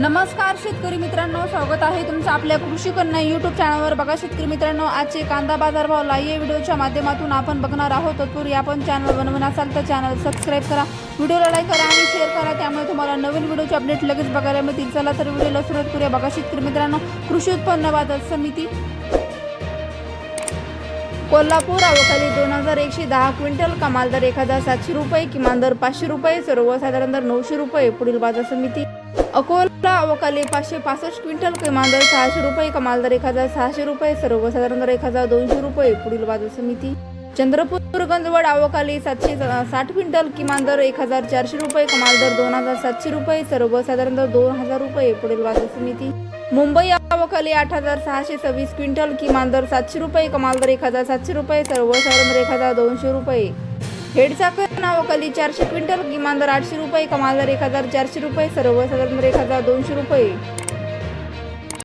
नमस्कार शेतकरी मित्रांनो. स्वागत आहे तुमचं आपल्या कृषी कन्या युट्यूब चॅनलवर बघा शेतकरी मित्रांनो आजचे कांदा बाजार भाव व्हिडिओच्या माध्यमातून आपण बघणार आहोत. तत्पूर्वी आपण चॅनल बनवून असाल तर चॅनल सबस्क्राईब करा. व्हिडिओला लाईक करा आणि शेअर करा. त्यामुळे तुम्हाला नवीन व्हिडिओचे अपडेट लगेच बघायला मिळतील. चला तर व्हिडिओला सुरुवात करूया. बघा शेतकरी मित्रांनो कृषी उत्पन्न बाजार समिती कोल्हापूर अवकाळी दोन हजार एकशे दहा क्विंटल कमाल दर एक हजार सातशे रुपये किमान दर पाचशे रुपये सर्वसाधारण दर नऊशे रुपये. पुढील बाजार समिती अकोला अवकाली पाचशे पासष्ट क्विंटल किमान दर सहाशे रुपये कमाल दर एक हजार सहाशे रुपये सर्वसाधारण दर एक हजार दोनशे रुपये पुढील बाजार समिती. चंद्रपूर गंजवड आवकाली सातशे साठ क्विंटल किमान दर एक हजार चारशे रुपये कमाल दर दोन हजार सातशे रुपये सर्वसाधारण दर दोन हजार रुपये पुढील बाजार समिती. मुंबई आवकाली आठ हजार सहाशे सव्वीस क्विंटल किमान दर सातशे रुपये कमाल दर एक हजार सातशे रुपये सर्वसाधारण दर एक हजार दोनशे रुपये. हेडसाखर नावाखाली चारशे क्विंटल किमान दर आठशे रुपये कमाल दर एक हजार चारशे रुपये सर्वसाधारण दर एक हजार दोनशे रुपये.